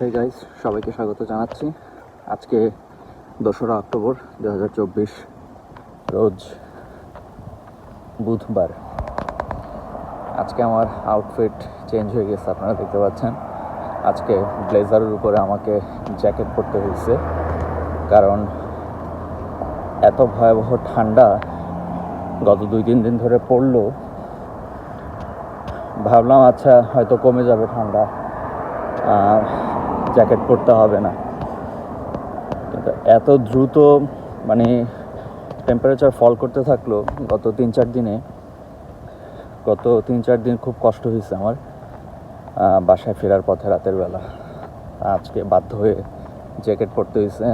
Hey guys সবাইকে স্বাগত জানাচ্ছি। আজকে দোসরা অক্টোবর দু হাজার চব্বিশ, রোজ বুধবার। আজকে আমার আউটফিট চেঞ্জ হয়ে গেছে, আপনারা দেখতে পাচ্ছেন। আজকে ব্লেজারের উপরে আমাকে জ্যাকেট পরতে হয়েছে, কারণ এত ভয়াবহ ঠান্ডা গত দুই, তিন দিন ধরে পড়ল। ভাবলাম আচ্ছা হয়তো কমে যাবে ঠান্ডা। জ্যাকেট পরতে হবে না। কিন্তু এত দ্রুত মানে টেম্পারেচার ফল করতে থাকল গত তিন চার দিনে, গত তিন চার দিন খুব কষ্ট হয়েছে আমার বাসায় ফেরার পথে রাতের বেলা। আজকে বাধ্য হয়ে জ্যাকেট পরতে হয়েছে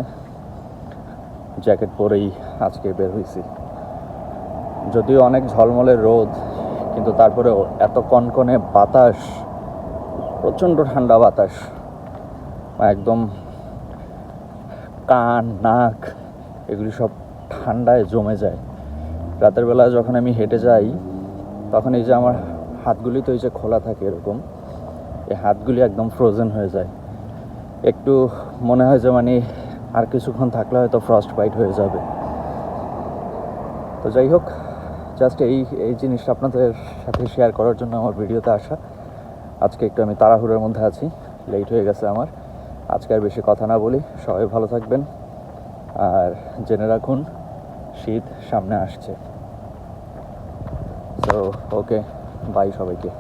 জ্যাকেট পরেই আজকে বের হয়েছি যদিও অনেক ঝলমলে রোদ, কিন্তু তারপরেও এত কনকনে বাতাস, প্রচণ্ড ঠান্ডা বাতাস একদম কান, নাক, এগুলি সব ঠান্ডায় জমে যায়। রাতের বেলা যখন আমি হেঁটে যাই, তখন এই যে আমার হাতগুলি তো এই যে খোলা থাকে এরকম, এই হাতগুলি একদম ফ্রোজেন হয়ে যায়। একটু মনে হয় যে মানে আর কিছুক্ষণ থাকলে হয়তো ফ্রস্ট বাইট হয়ে যাবে। তো যাই হোক জাস্ট এই এই জিনিসটা আপনাদের সাথে শেয়ার করার জন্য আমার ভিডিওতে আসা। আজকে একটু আমি তাড়াহুড়োর মধ্যে আছি লেট হয়ে গেছে আমার। আজকে আর বেশি কথা না বলি, সবাই ভালো থাকবেন। আর জেনে রাখুন, শীত সামনে আসছে। তো ওকে বাই সবাইকে।